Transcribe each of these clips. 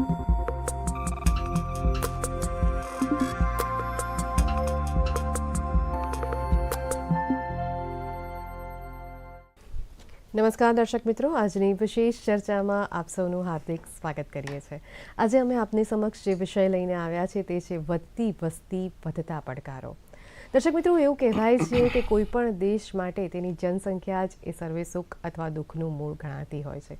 નમસ્કાર દર્શક મિત્રો, આજની વિશેષ ચર્ચામાં આપ સૌનું હાર્દિક સ્વાગત કરીએ છીએ. આજે અમે આપની સમક્ષ જે વિષય લઈને આવ્યા છે તે છે વધતી વસ્તી વધતા પડકારો. દર્શક મિત્રો, એવું કહેવાય છે કે કોઈ પણ દેશ માટે તેની જનસંખ્યા જ એ સર્વે સુખ અથવા દુઃખનું મૂળ ગણાતી હોય છે.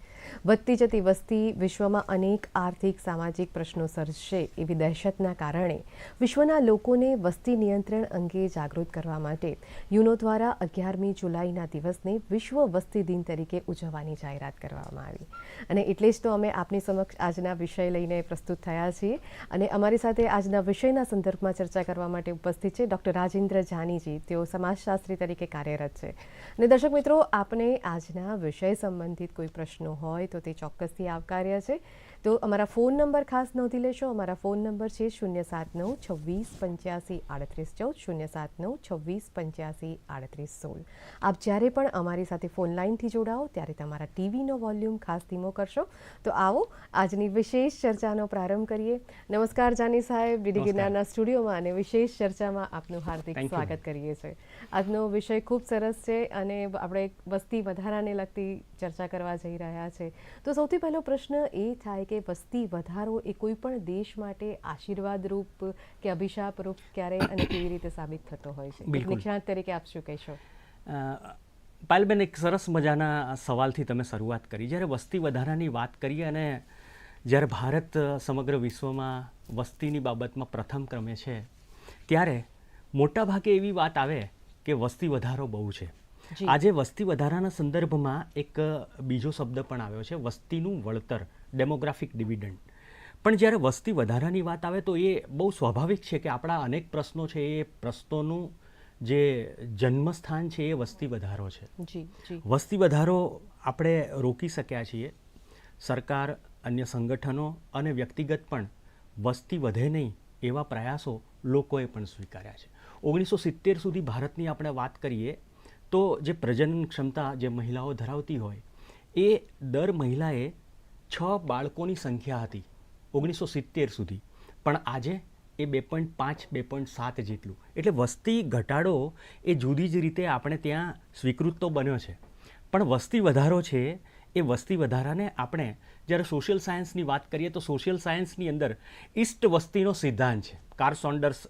વધતી જતી વસ્તી વિશ્વમાં અનેક આર્થિક, સામાજિક પ્રશ્નો સર્જશે એવી દહેશતના કારણે વિશ્વના લોકોને વસ્તી નિયંત્રણ અંગે જાગૃત કરવા માટે યુનો દ્વારા અગિયારમી જુલાઈના દિવસને વિશ્વ વસ્તી દિન તરીકે ઉજવવાની જાહેરાત કરવામાં આવી. અને એટલે જ તો અમે આપની સમક્ષ આજના વિષય લઈને પ્રસ્તુત થયા છીએ. અને અમારી સાથે આજના વિષયના સંદર્ભમાં ચર્ચા કરવા માટે ઉપસ્થિત છે ડૉક્ટર રાજેન્દ્ર જાનીજી તેઓ સમાજશાસ્ત્રી તરીકે કાર્યરત છે. અને દર્શક મિત્રો, આપને આજના વિષય સંબંધિત કોઈ પ્રશ્નો હોય તો તે ચોક્કસથી આવકાર્ય છે. તો અમારા ફોન નંબર ખાસ નોંધી લેશો. અમારા ફોન નંબર છે શૂન્ય સાત નવ છવ્વીસ પંચ્યાસી આડત્રીસ ચૌદ, શૂન્ય સાત નવ છવ્વીસ પંચ્યાસી આડત્રીસ સોળ. આપ જ્યારે પણ અમારી સાથે ફોન લાઇનથી જોડાઓ, ત્યારે તમારા ટીવીનો વોલ્યુમ ખાસ ધીમો કરશો. તો આવો, આજની વિશેષ ચર્ચાનો પ્રારંભ કરીએ. નમસ્કાર જાની સાહેબ ડીડી ગિરનારના સ્ટુડિયોમાં અને વિશેષ ચર્ચામાં આપનું હાર્દિક You. સ્વાગત કરીએ છીએ. આજનો વિષય ખૂબ સરસ છે અને આપણે વસ્તી વધારાને લગતી ચર્ચા કરવા જઈ રહ્યા છે. તો સૌથી પહેલો પ્રશ્ન એ થાય કે વસ્તી વધારો એ કોઈ પણ દેશ માટે આશીર્વાદ રૂપ કે અભિશાપ રૂપ ક્યારે અને કેવી રીતે સાબિત થતો હોય છે. નિષ્ણાત તરીકે આપ શું કહેશો? પાયલબેન એક સરસ મજાના સવાલથી તમે શરૂઆત કરી. જ્યારે વસ્તી વધારાની વાત કરીએ અને જ્યારે ભારત સમગ્ર વિશ્વમાં વસ્તીની બાબતમાં પ્રથમ ક્રમે છે ત્યારે મોટાભાગે એવી વાત આવે કે વસ્તી વધારો બહુ છે. આજે વસ્તી વધારાના સંદર્ભમાં એક બીજો શબ્દ પણ આવ્યો છે વસ્તીનું વળતર ડેમોગ્રાફિક ડિવિડન્ડ પણ જ્યારે વસ્તી વધારાની વાત આવે તો એ બહુ સ્વાભાવિક છે કે આપણા અનેક પ્રશ્નો છે એ પ્રશ્નોનું જે જન્મસ્થાન છે એ વસ્તી વધારો છે. વસ્તી વધારો આપણે રોકી શક્યા છીએ. સરકાર અન્ય સંગઠનો અને વ્યક્તિગત પણ વસ્તી વધે નહીં એવા પ્રયાસો લોકોએ પણ સ્વીકાર્યા છે. ઓગણીસો સિત્તેર સુધી ભારતની આપણે વાત કરીએ, તો જે પ્રજનન ક્ષમતા જે મહિલાઓ ધરાવતી હોય, એ દર મહિલાએ છ બાળકોની સંખ્યા હતી ઓગણીસો સિત્તેર સુધી. પણ આજે એ બે પોઈન્ટ પાંચ, બે પોઈન્ટ સાત જેટલું. એટલે વસ્તી ઘટાડો એ જુદી જ રીતે આપણે ત્યાં સ્વીકૃત તો બન્યો છે. પણ વસ્તી વધારો છે એ વસ્તી વધારાને આપણે જ્યારે સોશિયલ સાયન્સની વાત કરીએ તો સોશિયલ સાયન્સની અંદર ઈસ્ટ વસ્તીનો સિદ્ધાંત છે. કાર્લ સોન્ડર્સ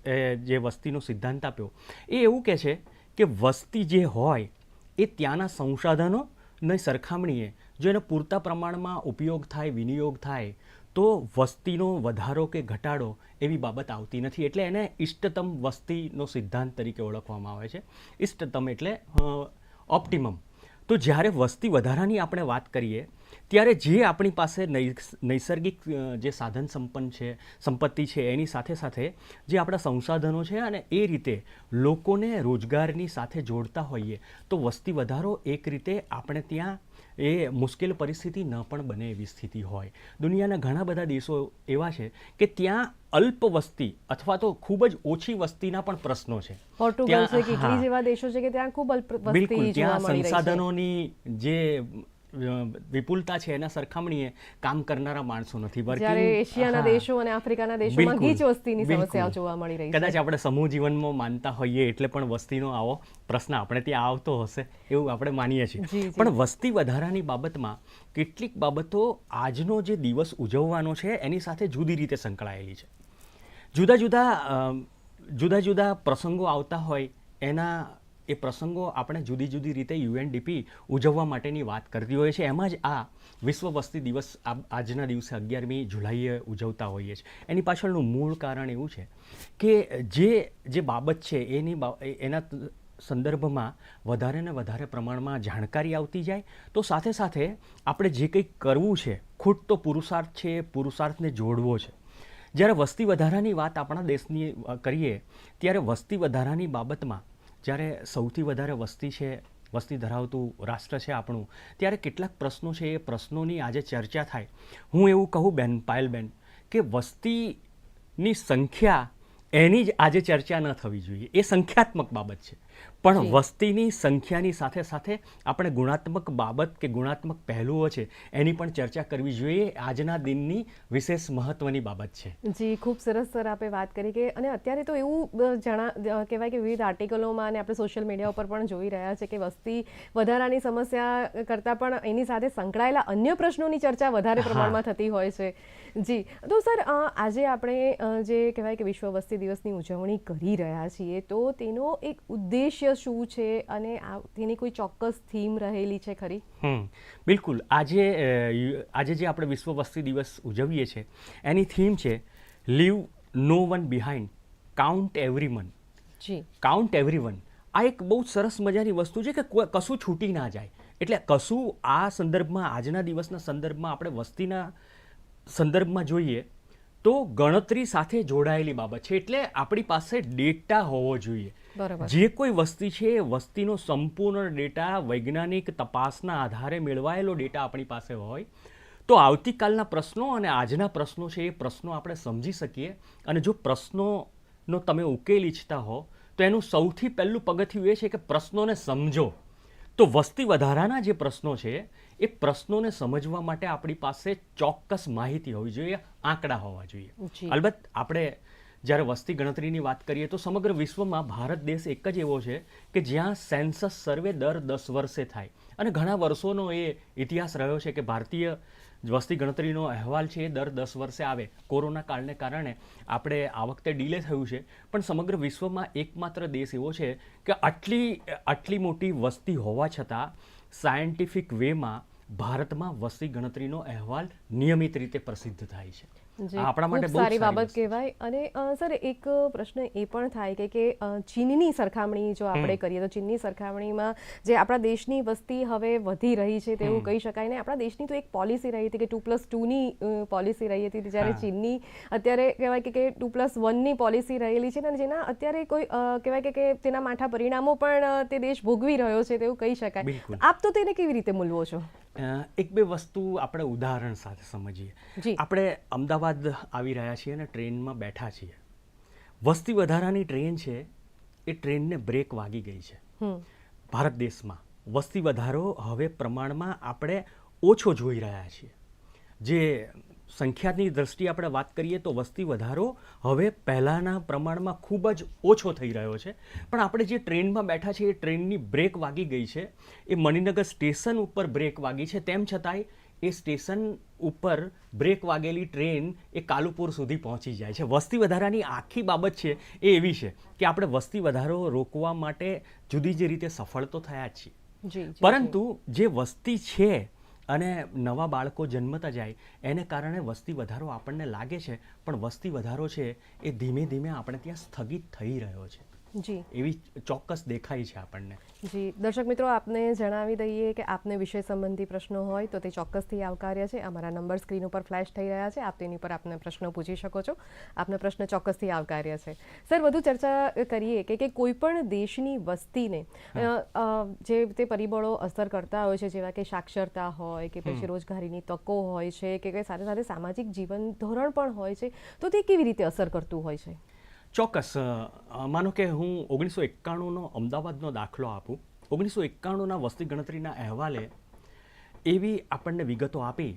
જે વસ્તીનો સિદ્ધાંત આપ્યો, એ એવું કહે છે કે વસ્તી જે હોય એ ત્યાંના સંસાધનોની સરખામણીએ. જો એનો પૂરતા પ્રમાણમાં ઉપયોગ થાય, વિનિયોગ થાય, તો વસ્તીનો વધારો કે ઘટાડો એવી બાબત આવતી નથી. એટલે એને ઇષ્ટતમ વસ્તીનો સિદ્ધાંત તરીકે ઓળખવામાં આવે છે. ઇષ્ટતમ એટલે ઓપ્ટિમમ તો જ્યારે વસ્તી વધારાની આપણે વાત કરીએ, ત્યારે જે આપણી પાસે નૈસર્ગિક જે સાધન સંપન્ન છે, સંપત્તિ છે, એની સાથે સાથે જે આપણા સંસાધનો છે અને એ રીતે લોકોને રોજગારની સાથે જોડતા હોઈએ, તો વસ્તી વધારો એક રીતે આપણે ત્યાં એ મુશ્કેલ પરિસ્થિતિ ન પણ બને એવી સ્થિતિ હોય. દુનિયાના ઘણા બધા દેશો એવા છે કે ત્યાં અલ્પ વસ્તી અથવા તો ખૂબ જ ઓછી વસ્તીના પણ પ્રશ્નો છે. પોર્ટુગલ છે કે ઇટલી જેવા દેશો છે કે ત્યાં ખૂબ અલ્પ વસ્તી જોવા ત્યાં સંસાધનોની જે વિપુલતા છે એના સરખામણીએ કામ કરનારા માણસો નથી. જ્યારે એશિયાના દેશો અને આફ્રિકાના દેશોમાં ગીચ વસ્તીની સમસ્યા જોવા મળી રહી કદાચ આપણે સમૂહ જીવનમાં માનતા હોઈએ એટલે પણ વસ્તીનો આવો પ્રશ્ન આપણે ત્યાં આવતો હશે એવું આપણે માનીએ છીએ. પણ વસ્તી વધારાની બાબતમાં કેટલીક બાબતો આજનો જે દિવસ ઉજવવાનો છે એની સાથે જુદી રીતે સંકળાયેલી છે. જુદા જુદા જુદા જુદા પ્રસંગો આવતા હોય એના એ પ્રસંગો આપણે જુદી જુદી રીતે યુએનડીપી ઉજવવા માટેની વાત કરતી હોઈએ છીએ. એમાં જ આ વિશ્વ વસ્તી દિવસ આજના દિવસે અગિયારમી જુલાઈએ ઉજવતા હોઈએ છીએ. એની પાછળનું મૂળ કારણ એવું છે કે જે જે બાબત છે એની એના સંદર્ભમાં વધારે ને વધારે પ્રમાણમાં જાણકારી આવતી જાય. તો સાથે સાથે આપણે જે કંઈક કરવું છે, ખુદ તો પુરુષાર્થ છે, પુરુષાર્થને જોડવો છે. જ્યારે વસ્તી વધારાની વાત આપણા દેશની કરીએ, ત્યારે વસ્તી વધારાની બાબતમાં જ્યારે સૌથી વધારે વસ્તી છે, વસ્તી ધરાવતું રાષ્ટ્ર છે આપણું, ત્યારે કેટલાક પ્રશ્નો છે એ પ્રશ્નોની આજે ચર્ચા થાય. હું એવું કહું બેન પાયલબેન કે વસ્તીની સંખ્યા એની જ આજે ચર્ચા ન થવી જોઈએ. એ સંખ્યાત્મક બાબત છે. પણ વસ્તીની સંખ્યાની સાથે સાથે આપણે ગુણાત્મક બાબત કે ગુણાત્મક પહેલુઓ છે એની પણ ચર્ચા કરવી જોઈએ. આજના દિનની વિશેષ મહત્વની બાબત છે. જી ખૂબ સરસ સર આપે વાત કરી કે અને અત્યારે તો એવું જણા કહેવાય કે વિવિધ આર્ટિકલોમાં અને આપણે સોશિયલ મીડિયા ઉપર પણ જોઈ રહ્યા છે કે વસ્તી વધારાની સમસ્યા કરતાં પણ એની સાથે સંકળાયેલા અન્ય પ્રશ્નોની ચર્ચા વધારે પ્રમાણમાં થતી હોય છે. જી તો સર આજે આપણે જે કહેવાય કે વિશ્વ વસ્તી દિવસની ઉજવણી કરી રહ્યા છીએ તો તેનો એક ઉદ્દેશ્ય શું છે અને આ તેની કોઈ ચોક્કસ થીમ રહેલી છે ખરી? હમ બિલકુલ. આજે આજે જે આપણે વિશ્વ વસ્તી દિવસ ઉજવીએ છીએ એની થીમ છે leave no one behind count everyone જી. કાઉન્ટ એવરીવન આ એક બહુ સરસ મજાની વસ્તુ છે કે કશું છૂટી ના જાય. એટલે કશું આ સંદર્ભમાં આજના દિવસના સંદર્ભમાં આપણે વસ્તીના સંદર્ભમાં જોઈએ તો ગણતરી સાથે જોડાયેલી બાબત છે. એટલે આપણી પાસે ડેટા હોવો જોઈએ. જે કોઈ વસ્તી છે એ વસ્તીનો સંપૂર્ણ ડેટા વૈજ્ઞાનિક તપાસના આધારે મેળવાયેલો ડેટા આપણી પાસે હોય. તો આવતીકાલના પ્રશ્નો અને આજના પ્રશ્નો છે એ પ્રશ્નો આપણે સમજી શકીએ. અને જો પ્રશ્નોનો તમે ઉકેલ ઈચ્છતા હો તો એનું સૌથી પહેલું પગથિયું એ છે કે પ્રશ્નોને સમજો. તો વસ્તી વધારાના જે પ્રશ્નો છે એ પ્રશ્નોને સમજવા માટે આપણી પાસે ચોક્કસ માહિતી હોવી જોઈએ આંકડા હોવા જોઈએ. અલબત્ત આપણે જ્યારે વસ્તી ગણતરીની વાત કરીએ તો સમગ્ર વિશ્વમાં ભારત દેશ એક જ એવો છે કે જ્યાં સેન્સસ સર્વે દર દસ વર્ષે થાય. અને ઘણા વર્ષોનો એ ઇતિહાસ રહ્યો છે કે ભારતીય વસ્તી ગણતરીનો અહેવાલ છે એ દર દસ વર્ષે આવે. કોરોના કાળને કારણે આપણે આ વખતે ડીલે થયું છે. પણ સમગ્ર વિશ્વમાં એકમાત્ર દેશ એવો છે કે આટલી આટલી મોટી વસ્તી હોવા છતાં સાયન્ટિફિક વેમાં ભારતમાં વસ્તી ગણતરીનો અહેવાલ નિયમિત રીતે પ્રસિદ્ધ થાય છે. આપણા માટે બહુ સારી બાબત કહેવાય. અને સર એક પ્રશ્ન એ પણ થાય કે કે ચીનની સરખામણી જો આપણે કરીએ તો ચીનની સરખામણીમાં જે આપણા દેશની વસ્તી હવે વધી રહી છે તેવું કહી શકાય ને આપણા દેશની તો એક પોલિસી રહી હતી કે ટુ પ્લસ ટુની પોલિસી રહી હતી. જ્યારે ચીનની અત્યારે કહેવાય કે કે ટુ પ્લસ વનની પોલિસી રહેલી છે ને જેના અત્યારે કોઈ કહેવાય કે કે તેના માઠા પરિણામો પણ તે દેશ ભોગવી રહ્યો છે તેવું કહી શકાય. આપ તો તેને કેવી રીતે મૂલવો છો? એક બે વસ્તુ આપણે ઉદાહરણ સાથે સમજીએ. આપણે અમદાવાદ આવી રહ્યા છીએ અને ટ્રેનમાં બેઠા છીએ. વસ્તી વધારાની ટ્રેન છે એ ટ્રેનને બ્રેક વાગી ગઈ છે. હમ. ભારત દેશમાં વસ્તી વધારો હવે પ્રમાણમાં આપણે ઓછો જોઈ રહ્યા છીએ. જે સંખ્યાની દ્રષ્ટિએ આપણે વાત કરીએ તો વસ્તી વધારો હવે પહેલાંના પ્રમાણમાં ખૂબ જ ઓછો થઈ રહ્યો છે. પણ આપણે જે ટ્રેનમાં બેઠા છીએ એ ટ્રેનની બ્રેક વાગી ગઈ છે. એ મણિનગર સ્ટેશન ઉપર બ્રેક વાગી છે. તેમ છતાંય એ સ્ટેશન ઉપર બ્રેક વાગેલી ટ્રેન એ કાલુપુર સુધી પહોંચી જાય છે. વસ્તી વધારાની આખી બાબત છે એ એવી છે કે આપણે વસ્તી વધારો રોકવા માટે જુદી જ રીતે સફળ તો થયા જ છીએ. પરંતુ જે વસ્તી છે અને નવા બાળકો જન્મતા જાય એને કારણે વસ્તી વધારો આપણને લાગે છે પણ વસ્તી વધારો છે એ ધીમે ધીમે આપણે ત્યાં સ્થગિત થઈ રહ્યો છે. જી. એવી ચોક્કસ દેખાય છે આપણને. જી. દર્શક મિત્રો આપને જણાવી દઈએ કે આપને વિષય સંબંધી પ્રશ્નો હોય તો તે ચોક્કસથી આવકાર્ય છે. અમારા નંબર સ્ક્રીન ઉપર ફ્લેશ થઈ રહ્યા છે. આપ તેની પર આપને પ્રશ્નો પૂછી શકો છો. આપનો પ્રશ્ન ચોક્કસથી આવકાર્ય છે. સર વધુ ચર્ચા કરીએ કે કે કોઈ પણ દેશની વસ્તીને જે તે પરિબળો અસર કરતા હોય છે જેવા કે સાક્ષરતા હોય કે પછી રોજગારીની તકો હોય છે કે કે સાથે સાથે સામાજિક જીવન ધોરણ પણ હોય છે તો તે કેવી રીતે અસર કરતું હોય છે? ચોક્કસ માનો કે હું ઓગણીસો એકાણુંનો અમદાવાદનો દાખલો આપું. ઓગણીસો એકાણુંના વસ્તી ગણતરીના અહેવાલે એવી આપણને વિગતો આપી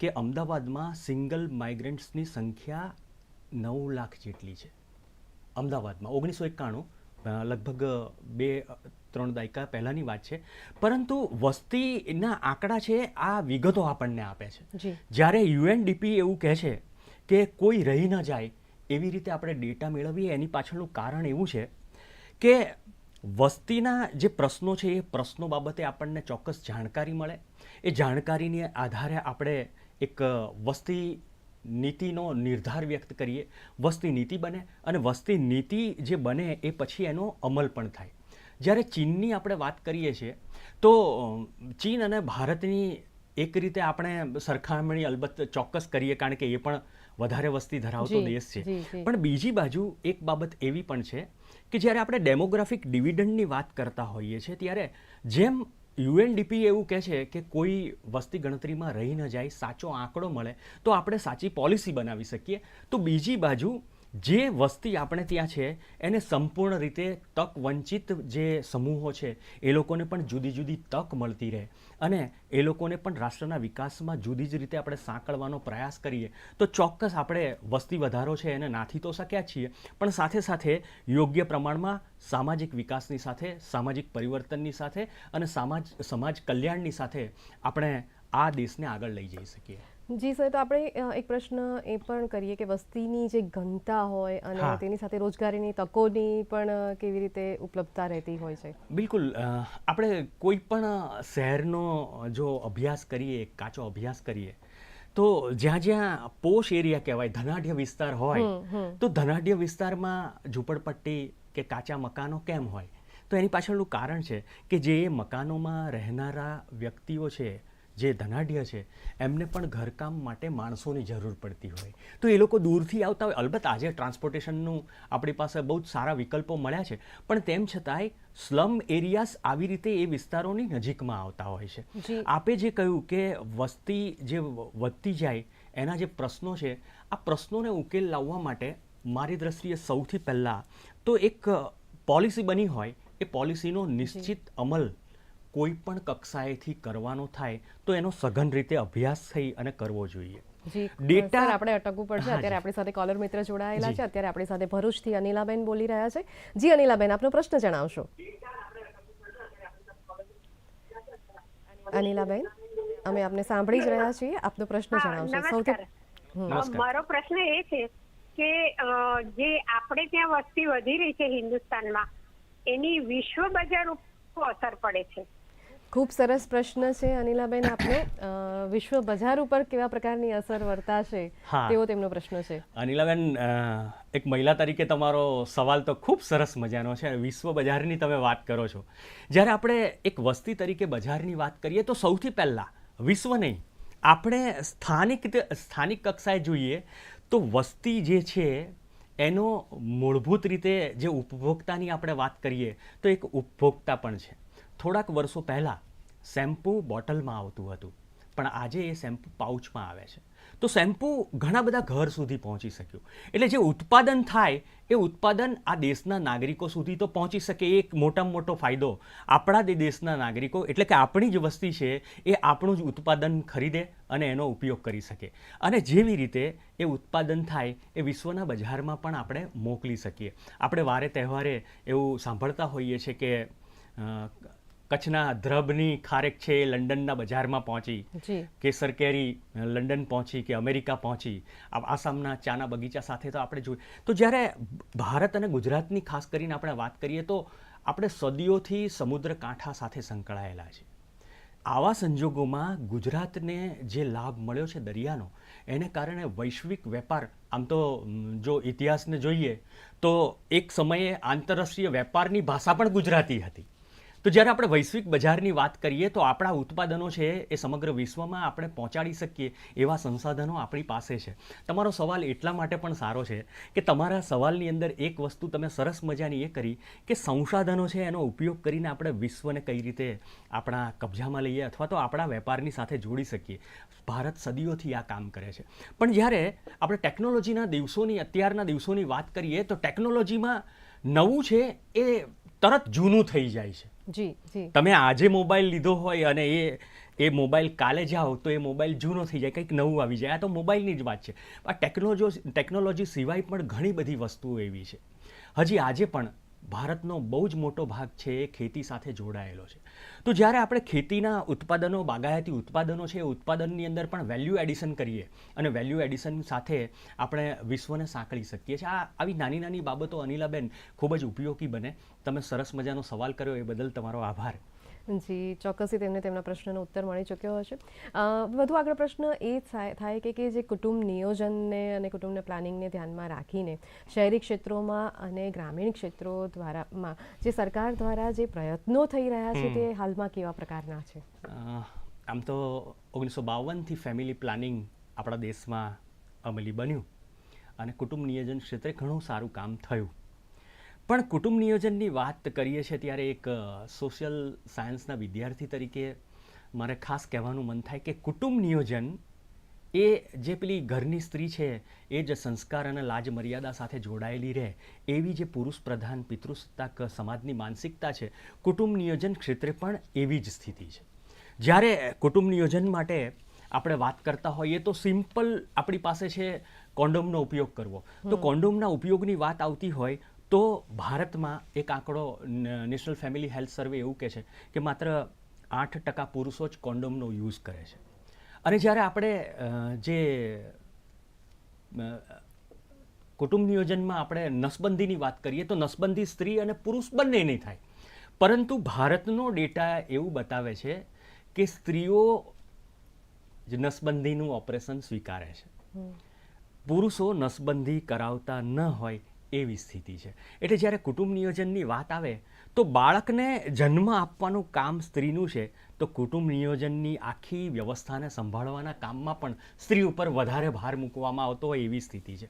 કે અમદાવાદમાં સિંગલ માઇગ્રન્ટ્સની સંખ્યા નવ લાખ જેટલી છે. અમદાવાદમાં ઓગણીસો એકાણું લગભગ બે ત્રણ દાયકા પહેલાંની વાત છે. પરંતુ વસ્તીના આંકડા છે આ વિગતો આપણને આપે છે. જ્યારે યુએનડીપી એવું કહે છે કે કોઈ રહી ન જાય એવી રીતે આપણે ડેટા મેળવીએ, એની પાછળનું કારણ એવું છે કે વસ્તીના જે પ્રશ્નો છે, એ પ્રશ્નો બાબતે આપણને ચોક્કસ જાણકારી મળે. એ જાણકારીને આધારે આપણે એક વસ્તી નીતિનો નિર્ધાર વ્યક્ત કરીએ. વસ્તી નીતિ બને અને વસ્તી નીતિ જે બને એ પછી એનો અમલ પણ થાય. જ્યારે ચીનની આપણે વાત કરીએ છીએ, તો ચીન અને ભારતની એક રીતે આપણે સરખામણી અલબત્ત ચોક્કસ કરીએ, કારણ કે એ પણ વધારે વસ્તી ધરાવતો દેશ છે. પણ બીજી બાજુ એક બાબત એવી પણ છે કે જ્યારે આપણે ડેમોગ્રાફિક ડિવિડન્ડની વાત કરતા હોઈએ છીએ ત્યારે જેમ યુએનડીપી એવું કહે છે કે કોઈ વસ્તી ગણતરીમાં રહી ન જાય સાચો આંકડો મળે તો આપણે સાચી પોલિસી બનાવી શકીએ તો બીજી બાજુ જે વસ્તી આપણે ત્યાં છે, એને સંપૂર્ણ રીતે તક વંચિત જે સમૂહો છે, એ લોકોને પણ જુદી જુદી તક મળતી રહે. અને એ લોકોને પણ રાષ્ટ્રના વિકાસમાં જુદી જ રીતે આપણે સાંકળવાનો પ્રયાસ કરીએ. તો ચોક્કસ આપણે વસ્તી વધારો છે એને નાથી તો શક્યા છીએ, પણ સાથે સાથે યોગ્ય પ્રમાણમાં સામાજિક વિકાસની સાથે, સામાજિક પરિવર્તનની સાથે અને સમાજ સમાજ કલ્યાણની સાથે આપણે આ દેશને આગળ લઈ જઈ શકીએ. જી સર તો આપણે એક પ્રશ્ન એ પણ કરીએ કે વસ્તીની જે ઘનતા હોય અને તેની સાથે રોજગારીની તકોની પણ કેવી રીતે ઉપલબ્ધતા રહેતી હોય છે? બિલકુલ આપણે કોઈ પણ શહેરનો જો અભ્યાસ કરીએ કાચો અભ્યાસ કરીએ તો જ્યાં જ્યાં પોશ એરિયા કહેવાય ધનાઢ્ય વિસ્તાર હોય તો ધનાઢ્ય વિસ્તારમાં ઝૂંપડપટ્ટી કે કાચા મકાનો કેમ હોય? તો એની પાછળનું કારણ છે કે જે મકાનોમાં રહેનારા વ્યક્તિઓ છે જે ધનાઢ્ય છે એમને પણ ઘરકામ માટે માણસોની જરૂર પડતી હોય. તો એ લોકો દૂરથી આવતા હોય. અલબત્ત આજે ટ્રાન્સપોર્ટેશનનું આપણી પાસે બહુ જ સારા વિકલ્પો મળ્યા છે પણ તેમ છતાંય સ્લમ એરિયાસ આવી રીતે એ વિસ્તારોની નજીકમાં આવતા હોય છે. આપે જે કહ્યું કે વસ્તી જે વધતી જાય એના જે પ્રશ્નો છે આ પ્રશ્નોને ઉકેલ લાવવા માટે મારી દ્રષ્ટિએ સૌથી પહેલાં તો એક પોલિસી બની હોય એ પોલિસીનો નિશ્ચિત અમલ કોઈ પણ કક્ષાએથી કરવાનો થાય તો એનો સઘન રીતે અભ્યાસ થઈ અને કરવો જોઈએ. ડેટા આપણે અટકવું પડશે. અત્યારે આપણી સાથે કોલર મિત્ર જોડાયેલા છે. અત્યારે આપણી સાથે ભરૂચથી અનિલાબેન બોલી રહ્યા છે. જી અનિલાબેન આપનો પ્રશ્ન જણાવશો. અનિલાબેન અમે આપને સાંભળી જ રહ્યા છીએ. આપનો પ્રશ્ન જણાવશો. નમસ્કાર. નમસ્કાર. મારો પ્રશ્ન એ છે કે અ, જે આપણે ત્યાં વસ્તી વધી રહી છે હિન્દુસ્તાનમાં એની વિશ્વ બજાર ઉપર અસર પડે છે. ખૂબ સરસ પ્રશ્ન છે અનિલાબેન. આપનો વિશ્વ બજાર ઉપર કેવા પ્રકારની અસર વર્તાશે? તેવો તેમનો પ્રશ્ન છે. અનિલાબેન એક મહિલા તરીકે તમારો સવાલ તો ખૂબ સરસ મજાનો છે. વિશ્વ બજારની તમે વાત કરો છો. જ્યારે આપણે એક વસ્તી તરીકે બજારની વાત કરીએ તો સૌથી પહેલાં વિશ્વ નહીં. આપણે સ્થાનિક સ્થાનિક કક્ષાએ જોઈએ તો વસ્તી જે છે એનો મૂળભૂત રીતે જે ઉપભોક્તાની આપણે વાત કરીએ તો એક ઉપભોક્તા પણ છે. થોડાક વર્ષો પહેલાં શેમ્પૂ બોટલમાં આવતું હતું. પણ આજે એ શેમ્પૂ પાઉચમાં આવે છે. તો શેમ્પૂ ઘણા બધા ઘર સુધી પહોંચી શક્યું. એટલે જે ઉત્પાદન થાય, એ ઉત્પાદન આ દેશના નાગરિકો સુધી તો પહોંચી શકે. એક મોટામાં મોટો ફાયદો આપણા દે- દેશના નાગરિકો, એટલે કે આપણી જ વસ્તી છે, એ આપણું જ ઉત્પાદન ખરીદે અને એનો ઉપયોગ કરી શકે. અને જેવી રીતે એ ઉત્પાદન થાય, એ વિશ્વના બજારમાં પણ આપણે મોકલી શકીએ. આપણે વારે તહેવારે એવું સાંભળતા હોઈએ છીએ કે કચ્છના દ્રબની ખારેક છે એ લંડનના બજારમાં પહોંચી. કેસર કેરી લંડન પહોંચી કે અમેરિકા પહોંચી. આ આસામના ચાના બગીચા સાથે તો આપણે જોઈએ તો જ્યારે ભારત અને ગુજરાતની ખાસ કરીને આપણે વાત કરીએ તો આપણે સદીઓથી સમુદ્ર કાંઠા સાથે સંકળાયેલા છે. આવા સંજોગોમાં ગુજરાતને જે લાભ મળ્યો છે દરિયાનો એને કારણે વૈશ્વિક વેપાર આમ તો જો ઇતિહાસને જોઈએ તો એક સમયે આંતરરાષ્ટ્રીય વેપારની ભાષા પણ ગુજરાતી હતી. તો જ્યારે આપણે વૈશ્વિક બજારની વાત કરીએ તો આપણા ઉત્પાદનો છે એ સમગ્ર વિશ્વમાં આપણે પહોંચાડી શકીએ એવા સંસાધનો આપણી પાસે છે. તમારો સવાલ એટલા માટે પણ સારો છે કે તમારા સવાલની અંદર એક વસ્તુ તમે સરસ મજાની એ કરી કે સંસાધનો છે એનો ઉપયોગ કરીને આપણે વિશ્વને કઈ રીતે આપણા કબજામાં લઈએ અથવા તો આપણા વેપારની સાથે જોડી શકીએ. ભારત સદીઓથી આ કામ કરે છે. પણ જ્યારે આપણે ટેકનોલોજીના દિવસોની, અત્યારના દિવસોની વાત કરીએ તો ટેકનોલોજીમાં નવું છે એ તરત જૂનું થઈ જાય છે. જી જી. તમે આજે મોબાઈલ લીધો હોય અને એ એ મોબાઈલ કાલે જાઓ તો એ મોબાઈલ જૂનો થઈ જાય કંઈક નવું આવી જાય. આ તો મોબાઈલની જ વાત છે. આ ટેકનોલોજી ટેકનોલોજી સિવાય પણ ઘણી બધી વસ્તુઓ એવી છે. હજી આજે પણ ભારતનો બહુ જ મોટો ભાગ છે એ ખેતી સાથે જોડાયેલો છે. તો જ્યારે આપણે ખેતીના ઉત્પાદનો, બાગાયતી ઉત્પાદનો છે, એ ઉત્પાદનની અંદર પણ વેલ્યુ એડિશન કરીએ અને વેલ્યુ એડિશન સાથે આપણે વિશ્વને સાંકળી શકીએ છીએ. આ આવી નાની નાની બાબતો અનિલાબેન ખૂબ જ ઉપયોગી બને. તમે સરસ મજાનો સવાલ કર્યો, એ બદલ તમારો આભાર. જી ચોક્કસથી તેમને તેમના પ્રશ્નનો ઉત્તર મળી ચૂક્યો હશે. વધુ આગળ પ્રશ્ન એ થાય થાય કે કે જે કુટુંબ નિયોજનને અને કુટુંબને પ્લાનિંગને ધ્યાનમાં રાખીને શહેરી ક્ષેત્રોમાં અને ગ્રામીણ ક્ષેત્રો દ્વારામાં જે સરકાર દ્વારા જે પ્રયત્નો થઈ રહ્યા છે તે હાલમાં કેવા પ્રકારના છે? આમ તો ઓગણીસો બાવનથી ફેમિલી પ્લાનિંગ આપણા દેશમાં અમલી બન્યું. અને કુટુંબ નિયોજન ક્ષેત્રે ઘણું સારું કામ થયું. પણ કુટુંબ નિયોજનની વાત કરીએ છીએ ત્યારે એક સોશિયલ સાયન્સના વિદ્યાર્થી તરીકે મારે ખાસ કહેવાનું મન થાય કે કુટુંબ નિયોજન એ જે પેલી ઘરની સ્ત્રી છે એ જ સંસ્કાર અને લાજ મર્યાદા સાથે જોડાયેલી રહે એવી જે પુરુષ પ્રધાન પિતૃસત્તાક સમાજની માનસિકતા છે કુટુંબ નિયોજન ક્ષેત્રે પણ એવી જ સ્થિતિ છે. જ્યારે કુટુંબ નિયોજન માટે આપણે વાત કરતા હોઈએ તો સિમ્પલ આપણી પાસે છે કોન્ડોમનો ઉપયોગ કરવો. તો કોન્ડોમના ઉપયોગની વાત આવતી હોય તો ભારતમાં એક આંકડો નેશનલ ફેમિલી હેલ્થ સર્વે એવું કહે છે કે માત્ર આઠ ટકા પુરુષો જ કોન્ડોમનો યુઝ કરે છે. અને જ્યારે આપણે જે કુટુંબ નિયોજનમાં આપણે નસબંધીની વાત કરીએ તો નસબંધી સ્ત્રી અને પુરુષ બંને નહીં થાય. પરંતુ ભારતનો ડેટા એવું બતાવે છે કે સ્ત્રીઓ જ નસબંધીનું ઓપરેશન સ્વીકારે છે. પુરુષો નસબંધી કરાવતા ન હોય એવી સ્થિતિ છે. એટલે જ્યારે કુટુંબ નિયોજનની વાત આવે, તો બાળકને જન્મ આપવાનું કામ સ્ત્રીનું છે, તો કુટુંબ નિયોજનની આખી વ્યવસ્થાને સંભાળવાના કામમાં પણ સ્ત્રી ઉપર વધારે ભાર મૂકવામાં આવતો હોય એવી સ્થિતિ છે.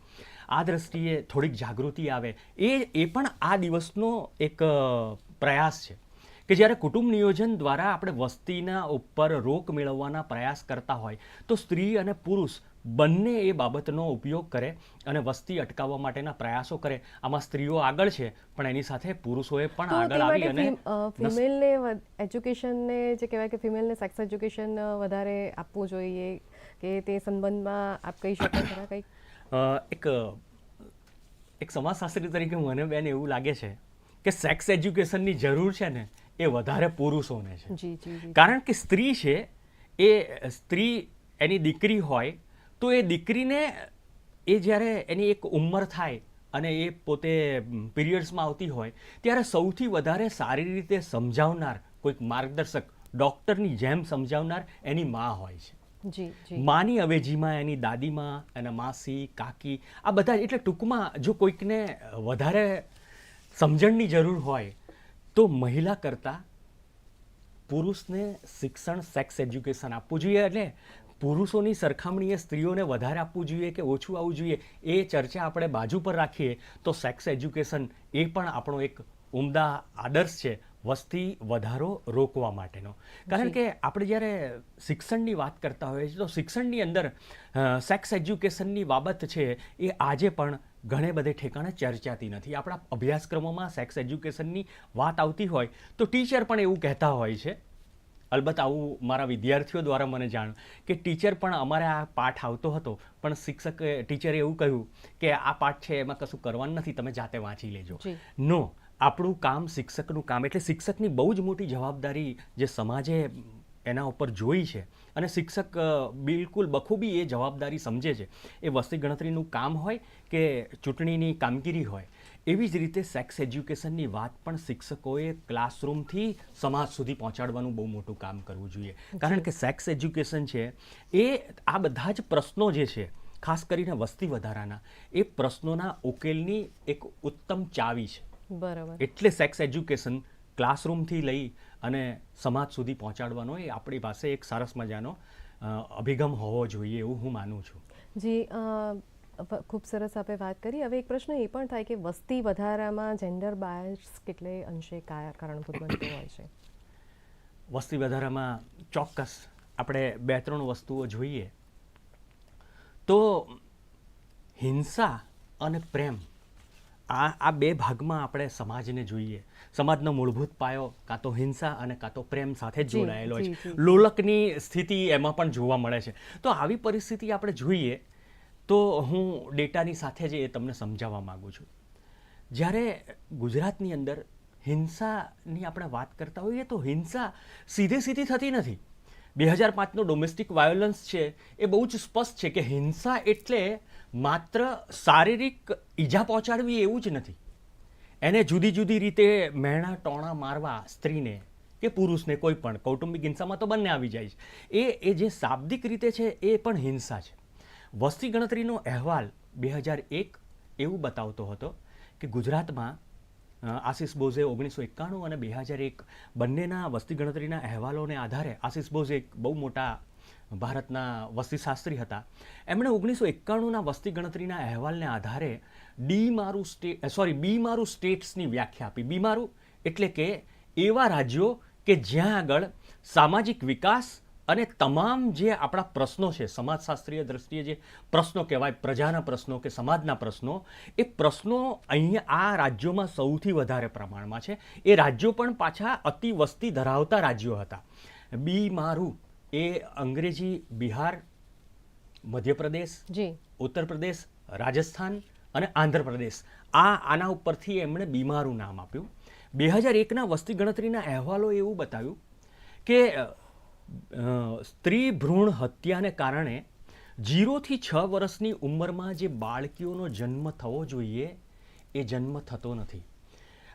આ દ્રષ્ટિએ થોડીક જાગૃતિ આવે. એ એ પણ આ દિવસનો એક પ્રયાસ છે કે જ્યારે કુટુંબ નિયોજન દ્વારા આપણે વસ્તીના ઉપર રોક મેળવવાના પ્રયાસ કરતા હોય, તો સ્ત્રી અને પુરુષ બંને એ બાબતનો ઉપયોગ કરે અને વસ્તી અટકાવવા માટેના પ્રયાસો કરે. આમાં સ્ત્રીઓ આગળ છે પણ એની સાથે પુરુષોએ પણ આગળ આવી અને ફિમેલને એજ્યુકેશનને જે કહેવાય કે ફિમેલને સેક્સ એજ્યુકેશન વધારે આપવું જોઈએ કે તે સંબંધમાં આપ કહી શકો ખરા કંઈક? એક એક સમાજશાસ્ત્રી તરીકે મને બેન એવું લાગે છે કે સેક્સ એજ્યુકેશનની જરૂર છે ને એ વધારે પુરુષોને છે. કારણ કે સ્ત્રી છે એ સ્ત્રી એની દીકરી હોય તો એ દીકરીને એ જ્યારે એની એક ઉંમર થાય અને એ પોતે પીરિયડ્સમાં આવતી હોય ત્યારે સૌથી વધારે સારી રીતે સમજાવનાર કોઈક માર્ગદર્શક ડૉક્ટરની જેમ સમજાવનાર એની મા હોય છે. માની અવેજીમાં એની દાદીમાં એના માસી કાકી આ બધા એટલે ટૂંકમાં જો કોઈકને વધારે સમજણની જરૂર હોય તો મહિલા કરતાં પુરુષને શિક્ષણ સેક્સ એજ્યુકેશન આપવું જોઈએ એટલે પુરુષોની સરખામણીએ સ્ત્રીઓને વધારે આપવું જોઈએ કે ઓછું આવવું જોઈએ એ ચર્ચા આપણે બાજુ પર રાખીએ તો સેક્સ એજ્યુકેશન એ પણ આપણો એક ઉમદા આદર્શ છે વસ્તી વધારો રોકવા માટેનો. કારણ કે આપણે જ્યારે શિક્ષણની વાત કરતા હોઈએ છીએ તો શિક્ષણની અંદર સેક્સ એજ્યુકેશનની બાબત છે એ આજે પણ ઘણે બધે ઠેકાણે ચર્ચાતી નથી. આપણા અભ્યાસક્રમોમાં સેક્સ એજ્યુકેશનની વાત આવતી હોય તો ટીચર પણ એવું કહેતા હોય છે અલબત્ત આવું મારા વિદ્યાર્થીઓ દ્વારા મને જાણ કે ટીચર પણ અમારે આ પાઠ આવતો હતો પણ શિક્ષક ટીચરે એવું કહ્યું કે આ પાઠ છે એમાં કશું કરવાનું નથી તમે જાતે વાંચી લેજો. નો આપણું કામ શિક્ષકનું કામ એટલે શિક્ષકની બહુ જ મોટી જવાબદારી જે સમાજે એના ઉપર જોઈ છે અને શિક્ષક બિલકુલ બખૂબી એ જવાબદારી સમજે છે. એ વસ્તી ગણતરીનું કામ હોય કે ચૂંટણીની કામગીરી હોય એવી જ રીતે સેક્સ એજ્યુકેશનની વાત પણ શિક્ષકોએ ક્લાસરૂમથી સમાજ સુધી પહોંચાડવાનું બહુ મોટું કામ કરવું જોઈએ. કારણ કે સેક્સ એજ્યુકેશન છે એ આ બધા જ પ્રશ્નો જે છે ખાસ કરીને વસ્તી વધારાના એ પ્રશ્નોના ઉકેલની એક ઉત્તમ ચાવી છે. બરાબર. એટલે સેક્સ એજ્યુકેશન ક્લાસરૂમથી લઈ અને સમાજ સુધી પહોંચાડવાનો એ આપણી પાસે એક સરસ મજાનો અભિગમ હોવો જોઈએ એવું હું માનું છું. જી ખૂબ સરસ આપણે વાત કરી. હવે એક પ્રશ્ન એ પણ થાય કે વસ્તી વધારામાં જેન્ડર બાયસ કેટલે અંશે કા- કારણભૂત બનતું હોય છે? વસ્તી વધારામાં ચોક્કસ આપણે બે ત્રણ વસ્તુઓ જોઈએ. તો હિંસા અને પ્રેમ આ આ બે ભાગમાં આપણે સમાજને જોઈએ. સમાજનો મૂળભૂત પાયો કાં તો હિંસા અને કાં તો પ્રેમ સાથે જોડાયેલો છે. લોલકની સ્થિતિ એમાં પણ જોવા મળે છે. તો આવી પરિસ્થિતિ આપણે જોઈએ તો હું ડેટાની સાથે જ એ તમને સમજાવવા માગું છું. જ્યારે ગુજરાતની અંદર હિંસાની આપણે વાત કરતા હોઈએ તો હિંસા સીધે સીધી થતી નથી. બે હજાર પાંચનો ડોમેસ્ટિક વાયોલન્સ છે, એ બહુ જ સ્પષ્ટ છે કે હિંસા એટલે માત્ર શારીરિક ઈજા પહોંચાડવી એવું જ નથી. એને જુદી જુદી રીતે મેણા ટોણા મારવા સ્ત્રીને કે પુરુષને કોઈ પણ, કૌટુંબિક હિંસામાં તો બંને આવી જાય છે. એ એ જે શાબ્દિક રીતે છે એ પણ હિંસા છે. વસ્તી ગણતરીનો અહેવાલ બે હજાર એક એવું બતાવતો હતો કે ગુજરાતમાં આશિષ બોઝે ઓગણીસો એકાણું અને બે હજાર એક બંનેના વસ્તી ગણતરીના અહેવાલોને આધારે આશિષ બોઝ એક બહુ મોટા ભારતના વસ્તીશાસ્ત્રી હતા. એમણે ઓગણીસો એકાણુંના વસ્તી ગણતરીના અહેવાલને આધારે ડી મારું સ્ટેટ સોરી, બી મારું સ્ટેટ્સની વ્યાખ્યા આપી. બી મારું એટલે કે એવા રાજ્યો કે જ્યાં આગળ સામાજિક વિકાસ અને તમામ જે આપણા પ્રશ્નો છે સમાજશાસ્ત્રીય દ્રષ્ટિએ જે પ્રશ્નો કહેવાય પ્રજાના પ્રશ્નો કે સમાજના પ્રશ્નો એ પ્રશ્નો અહીંયા આ રાજ્યોમાં સૌથી વધારે પ્રમાણમાં છે. એ રાજ્યો પણ પાછા અતિ વસ્તી ધરાવતા રાજ્યો હતા. બી મારું એ અંગ્રેજી બિહાર મધ્યપ્રદેશ જી. ઉત્તર પ્રદેશ રાજસ્થાન અને આંધ્રપ્રદેશ. આ આના ઉપરથી એમણે બીમારું નામ આપ્યું. બે હજાર એકના વસ્તી ગણતરીના અહેવાલો એવું બતાવ્યું કે સ્ત્રી ભ્રૂણ હત્યાને કારણે જીરોથી છ વર્ષની ઉંમરમાં જે બાળકીઓનો જન્મ થવો જોઈએ, એ જન્મ થતો નથી.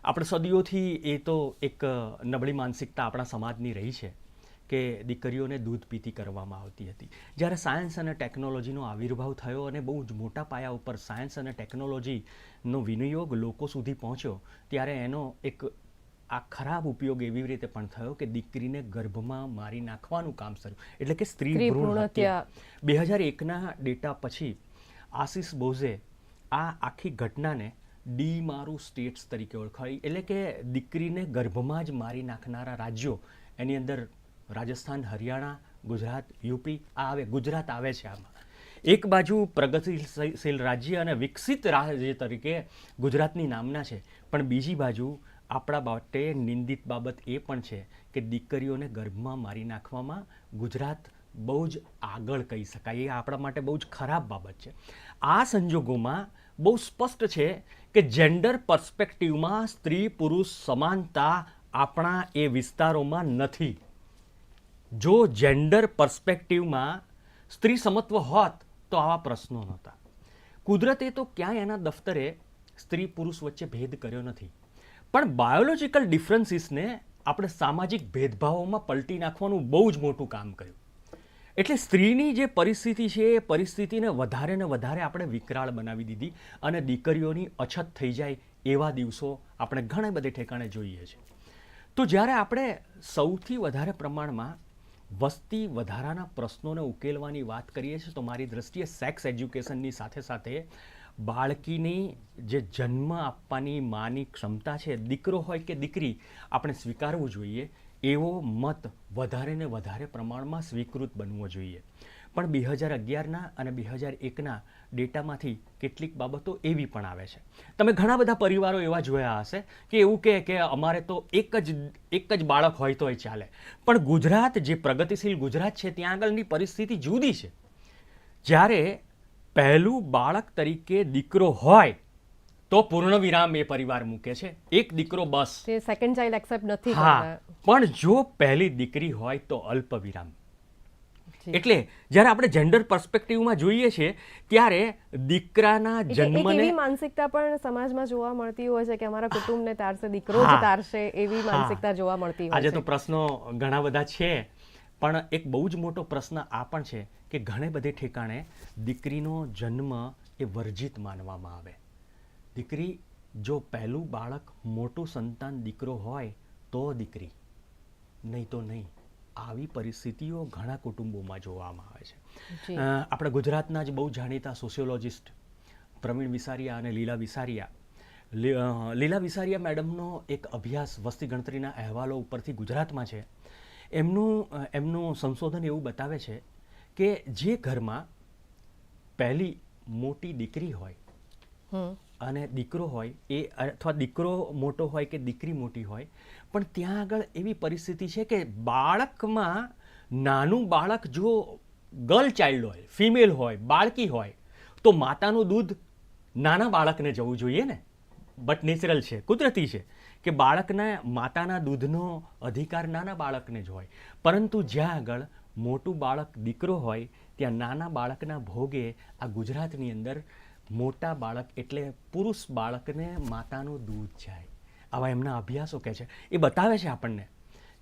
આપણે સદીઓથી એ તો એક નબળી માનસિકતા આપણા સમાજની રહી છે કે દીકરીઓને દૂધ પીતી કરવામાં આવતી હતી. જ્યારે સાયન્સ અને ટેકનોલોજીનો આવિર્ભાવ થયો અને બહુ જ મોટા પાયા ઉપર સાયન્સ અને ટેકનોલોજીનો વિનિયોગ લોકો સુધી પહોંચ્યો, ત્યારે એનો એક આ ખરાબ ઉપયોગ એવી રીતે પણ થયો કે દીકરીને ગર્ભમાં મારી નાખવાનું કામ શરૂ. એટલે કે સ્ત્રી ભ્રૂણ હત્યા. બે હજાર એકના ડેટા પછી આશિષ બોઝે આ આખી ઘટનાને ડી મારું સ્ટેટ્સ તરીકે ઓળખાવી એટલે કે દીકરીને ગર્ભમાં જ મારી નાખનારા રાજ્યો એની અંદર રાજસ્થાન હરિયાણા ગુજરાત યુપી આ આવે ગુજરાત આવે છે આમાં. એક બાજુ પ્રગતિશીલ રાજ્ય અને વિકસિત રાજ્ય તરીકે ગુજરાતની નામના છે પણ બીજી બાજુ આપણા માટે નિંદિત બાબત એ પણ છે કે દીકરીઓને ગર્ભમાં મારી નાખવામાં ગુજરાત બહુ જ આગળ કહી શકાય. એ આપણા માટે બહુ જ ખરાબ બાબત છે. આ સંજોગોમાં બહુ સ્પષ્ટ છે કે જેન્ડર પર્સ્પેક્ટિવમાં સ્ત્રી પુરુષ સમાનતા આપણા એ વિસ્તારોમાં નથી. જો જેન્ડર પર્સ્પેક્ટિવમાં સ્ત્રી સમત્વ હોત તો આવા પ્રશ્નો નહોતા. કુદરતે તો ક્યાંય એના દફતરે સ્ત્રી પુરુષ વચ્ચે ભેદ કર્યો નથી. પણ બાયોલોજિકલ ડિફરન્સીસને આપણે સામાજિક ભેદભાવોમાં પલટી નાખવાનું બહુ જ મોટું કામ કર્યું. એટલે સ્ત્રીની જે પરિસ્થિતિ છે, એ પરિસ્થિતિને વધારે ને વધારે આપણે વિકરાળ બનાવી દીધી અને દીકરીઓની અછત થઈ જાય એવા દિવસો આપણે ઘણા બધે ઠેકાણે જોઈએ છે. તો જ્યારે આપણે સૌથી વધારે પ્રમાણમાં વસ્તી વધારાના પ્રશ્નોને ઉકેલવાની વાત કરીએ છીએ, તો મારી દ્રષ્ટિએ સેક્સ એજ્યુકેશનની સાથે સાથે બાળકીની જે જન્મ આપવાની માની ક્ષમતા છે, દીકરો હોય કે દીકરી, આપણે સ્વીકારવું જોઈએ. એવો મત વધારે ને વધારે પ્રમાણમાં સ્વીકૃત બનવો જોઈએ. પણ બે હજાર અગિયારના અને બે હજાર એકના ડેટામાંથી કેટલીક બાબતો એવી પણ આવે છે. તમે ઘણા બધા પરિવારો એવા જોયા હશે કે એવું કહે કે અમારે તો એક જ એક જ બાળક હોય તોય ચાલે. પણ ગુજરાત, જે પ્રગતિશીલ ગુજરાત છે, ત્યાં આગળની પરિસ્થિતિ જુદી છે. જ્યારે પહેલું બાળક તરીકે દીકરો હોય તો પૂર્ણ વિરામ એ પરિવાર મૂકે છે. એક દીકરો બસ. તે સેકન્ડ ચાઇલ્ડ એક્સેપ્ટ નથી હા પણ જો પહેલી દીકરી હોય તો અલ્પ વિરામ. એટલે જ્યારે આપણે જેન્ડર પર્સપેક્ટિવમાં જોઈએ છીએ ત્યારે દીકરાના જન્મને એવી માનસિકતા પણ સમાજમાં જોવા મળતી હોય છે કે અમારા કુટુંબને તારશે દીકરો જ તારશે એવી માનસિકતા જોવા મળતી હોય આજે તો પ્રશ્નો ઘણા બધા છે. પણ એક બહુ જ મોટો પ્રશ્ન આ પણ છે કે ઘણે બધે ઠેકાણે દીકરીનો જન્મ એ વર્જિત માનવામાં આવે. દીકરી જો પહેલું બાળક મોટું સંતાન દીકરો હોય તો દીકરી નહીં તો નહીં. આવી પરિસ્થિતિઓ ઘણા કુટુંબોમાં જોવામાં આવે છે. આપણા ગુજરાતના જ બહુ જાણીતા સોશિયોલોજિસ્ટ પ્રવીણ વિસારિયા અને લીલા વિસારિયા. લીલા વિસારિયા મેડમનો એક અભ્યાસ વસ્તી ગણતરીના અહેવાલો ઉપરથી ગુજરાતમાં છે. એમનું એમનું સંશોધન એવું બતાવે છે કે જે ઘરમાં પહેલી મોટી દીકરી હોય. અને દીકરો હોય એ અથવા દીકરો મોટો હોય કે દીકરી મોટી હોય પણ ત્યાં આગળ એવી પરિસ્થિતિ છે કે બાળકમાં નાનું બાળક જો ગર્લ ચાઇલ્ડ હોય ફિમેલ હોય બાળકી હોય તો માતાનું દૂધ નાના બાળકને જવું જોઈએ ને બટ નેચરલ છે કુદરતી છે કે બાળકના માતાના દૂધનો અધિકાર નાના બાળકને જ હોય. પરંતુ જ્યાં આગળ મોટું બાળક દીકરો હોય, ત્યાં નાના બાળકના ભોગે આ ગુજરાતની અંદર મોટા બાળક એટલે પુરુષ બાળકને માતાનું દૂધ જાય. આવા એમના અભ્યાસો કહે છે. એ બતાવે છે આપણને.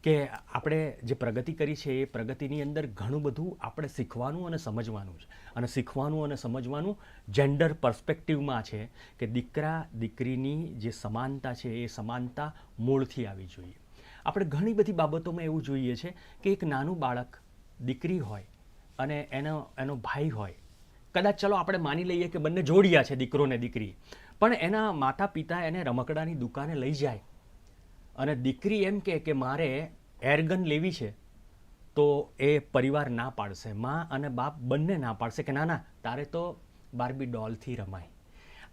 કે આપણે જે પ્રગતિ કરી છે એ પ્રગતિની અંદર ઘણું બધું આપણે શીખવાનું અને સમજવાનું છે. અને શીખવાનું અને સમજવાનું જેન્ડર પર્સ્પેક્ટિવમાં છે કે દીકરા દીકરીની જે સમાનતા છે એ સમાનતા મૂળથી આવી જોઈએ. આપણે ઘણી બધી બાબતોમાં એવું જોઈએ છે કે એક નાનું બાળક દીકરી હોય અને એનો એનો ભાઈ હોય, કદાચ ચલો આપણે માની લઈએ કે બંને જોડિયા છે દીકરો ને દીકરી, પણ એના માતા પિતા એને રમકડાની દુકાને લઈ જાય અને દીકરી એમ કહે કે મારે એરગન લેવી છે, તો એ પરિવાર ના પાડશે, માં અને બાપ બંને ના પાડશે કે ના ના, તારે તો બાર્બી ડોલથી રમાય.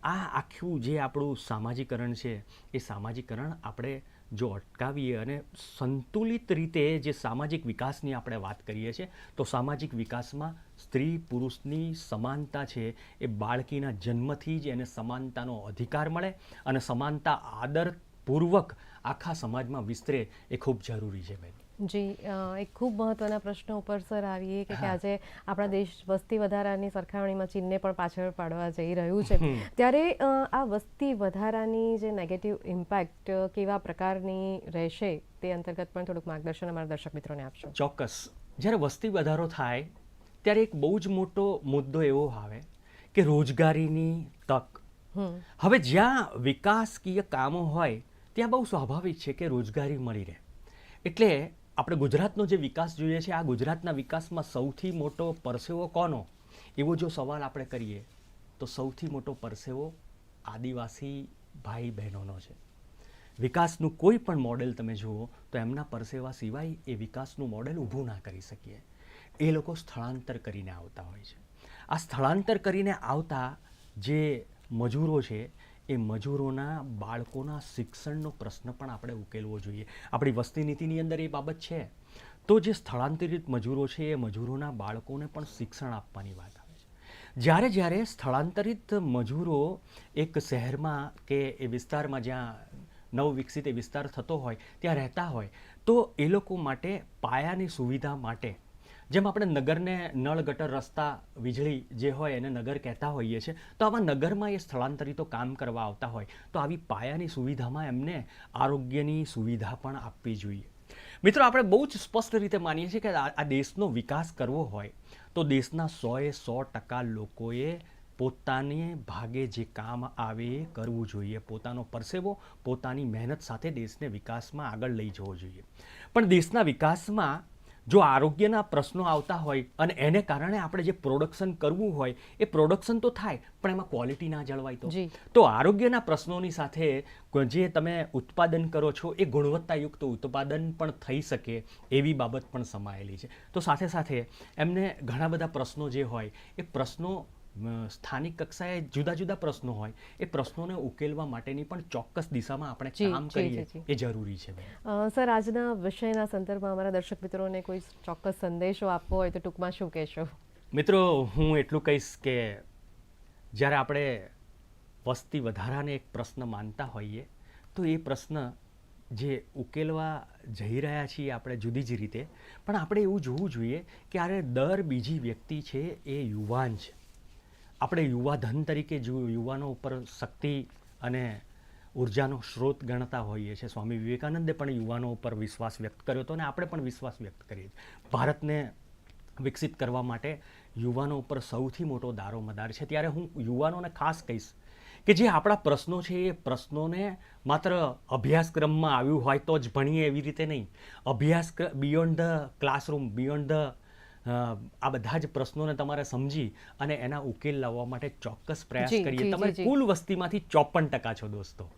આ આખું જે આપણું સામાજિકરણ છે, એ સામાજિકરણ આપણે જો અટકાવીએ અને સંતુલિત રીતે જે સામાજિક વિકાસની આપણે વાત કરીએ છીએ, તો સામાજિક વિકાસમાં સ્ત્રી પુરુષની સમાનતા છે, એ બાળકીના જન્મથી જ એને સમાનતાનો અધિકાર મળે અને સમાનતા આદરપૂર્વક આખા સમાજમાં વિસ્તરે એ ખૂબ જરૂરી છે બેન. જી એક ખૂબ મહત્વના પ્રશ્નો ઉપર સર આવીએ કે કે આજે આપણા દેશ વસ્તી વધારાની સરખામણીમાં ચીનને પણ પાછળ પાડવા જઈ રહ્યું છે. ત્યારે આ વસ્તી વધારાની જે નેગેટિવ ઇમ્પેક્ટ કેવા પ્રકારની રહેશે તે અંતર્ગત પણ થોડુંક માર્ગદર્શન અમારા દર્શક મિત્રોને આપશો. ચોક્કસ. જ્યારે વસ્તી વધારો થાય ત્યારે એક બહુ જ મોટો મુદ્દો એવો આવે કે રોજગારીની તક. હવે જ્યાં વિકાસકીય કામો હોય ત્યાં બહુ સ્વાભાવિક છે કે રોજગારી મળી રહે. એટલે આપણે ગુજરાતનો જે વિકાસ જોઈએ છે, આ ગુજરાતના વિકાસમાં સૌથી મોટો પરસેવો કોનો? એવો જો સવાલ આપણે કરીએ, તો સૌથી મોટો પરસેવો આદિવાસી ભાઈ બહેનોનો છે. વિકાસનું કોઈ પણ મોડેલ તમે જુઓ, તો એમના પરસેવા સિવાય એ વિકાસનું મોડેલ ઊભું ના કરી શકીએ. એ લોકો સ્થળાંતર કરીને આવતા હોય છે. આ સ્થળાંતર કરીને આવતા જે મજૂરો છે એ મજૂરોના બાળકોના શિક્ષણનો પ્રશ્ન પણ આપણે ઉકેલવો જોઈએ. આપણી વસ્તી નીતિની અંદર એ બાબત છે. તો જે સ્થળાંતરિત મજૂરો છે, એ મજૂરોના બાળકોને પણ શિક્ષણ આપવાની વાત આવે છે. જ્યારે જ્યારે સ્થળાંતરિત મજૂરો એક શહેરમાં કે એ વિસ્તારમાં જ્યાં નવ વિકસિત એ વિસ્તાર થતો હોય, ત્યાં રહેતા હોય, તો એ લોકો માટે પાયાની સુવિધા માટે જેમ આપણે નગરને નળ ગટર રસ્તા વીજળી જે હોય એને નગર કહેતા હોઈએ છીએ, તો આવા નગરમાં એ સ્થળાંતરિતો કામ કરવા આવતા હોય, તો આવી પાયાની સુવિધામાં એમને આરોગ્યની સુવિધા પણ આપવી જોઈએ. મિત્રો, આપણે બહુ જ સ્પષ્ટ રીતે માનીએ છીએ કે આ દેશનો વિકાસ કરવો હોય, તો દેશના સોએ સો ટકા લોકોએ પોતાને ભાગે જે કામ આવે એ કરવું જોઈએ. પોતાનો પરસેવો, પોતાની મહેનત સાથે દેશને વિકાસમાં આગળ લઈ જવો જોઈએ. પણ દેશના વિકાસમાં જો આરોગ્યના પ્રશ્નો આવતા હોય અને એને કારણે આપણે જે પ્રોડક્શન કરવું હોય એ પ્રોડક્શન તો થાય પણ એમાં ક્વોલિટી ના જળવાય તો. તો આરોગ્યના પ્રશ્નોની સાથે જે તમે ઉત્પાદન કરો છો એ ગુણવત્તાયુક્ત ઉત્પાદન પણ થઈ શકે એવી બાબત પણ સમાયેલી છે તો સાથે સાથે એમને ઘણા બધા પ્રશ્નો જે હોય એ પ્રશ્નો સ્થાનિક કક્ષાએ જુદા જુદા પ્રશ્નો હોય એ પ્રશ્નોને ઉકેલવા માટેની પણ ચોક્કસ દિશામાં આપણે કામ કરીએ એ જરૂરી છે સર આજના વિષયના સંદર્ભમાં અમારા દર્શક મિત્રોને કોઈ ચોક્કસ સંદેશો આપવો હોય તો ટૂંકમાં શું કહેશો? મિત્રો હું એટલું કહીશ કે જ્યારે આપણે વસ્તી વધારાને એક પ્રશ્ન માનતા હોઈએ તો એ પ્રશ્ન જે ઉકેલવા જઈ રહ્યા છીએ આપણે જુદી જ રીતે પણ આપણે એવું જોવું જોઈએ કે આરે દર બીજી વ્યક્તિ છે એ યુવાન છે. આપણે યુવાધન તરીકે જો યુવાનો ઉપર શક્તિ અને ઉર્જાનો સ્ત્રોત ગણતા હોઈએ છીએ. સ્વામી વિવેકાનંદે પણ યુવાનો ઉપર વિશ્વાસ વ્યક્ત કર્યો હતો અને આપણે પણ વિશ્વાસ વ્યક્ત કરીએ છીએ. ભારતને વિકસિત કરવા માટે યુવાનો ઉપર સૌથી મોટો દારો મદાર છે. ત્યારે હું યુવાનોને ખાસ કહીશ કે જે આપણા પ્રશ્નો છે, એ પ્રશ્નોને માત્ર અભ્યાસક્રમમાં આવ્યું હોય તો જ ભણીએ એવી રીતે નહીં. અભ્યાસ beyond the classroom beyond the આ બધા જ પ્રશ્નોને તમારે સમજી અને એના ઉકેલ લાવવા માટે ચોક્કસ પ્રયાસ કરીએ. તમે. કુલ વસ્તીમાંથી ચોપન ટકા છો દોસ્તો.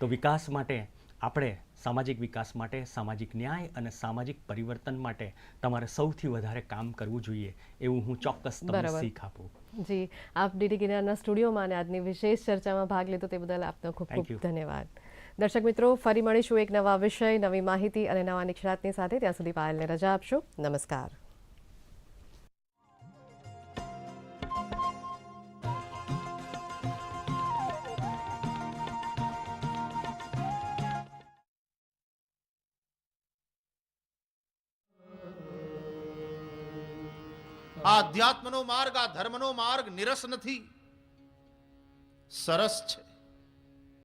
તો વિકાસ માટે આપણે સામાજિક વિકાસ માટે સામાજિક ન્યાય અને સામાજિક પરિવર્તન માટે તમારે સૌથી વધારે કામ કરવું જોઈએ એવું હું ચોક્કસ તમને. શીખ આપું. જી આપ ડીડી ગિરનારના સ્ટુડિયોમાં અને આજની વિશેષ ચર્ચામાં ભાગ લીધો તે બદલ આપનો ખૂબ ખૂબ ધન્યવાદ. દર્શક મિત્રો ફરી મળીશું એક નવા વિષય નવી માહિતી અને નવા નિષ્ણાતની સાથે. ત્યાં સુધી પાયલને રજા આપશો. નમસ્કાર. આ અધ્યાત્મનો માર્ગ આ ધર્મનો માર્ગ નિરસ નથી. સરસ છે.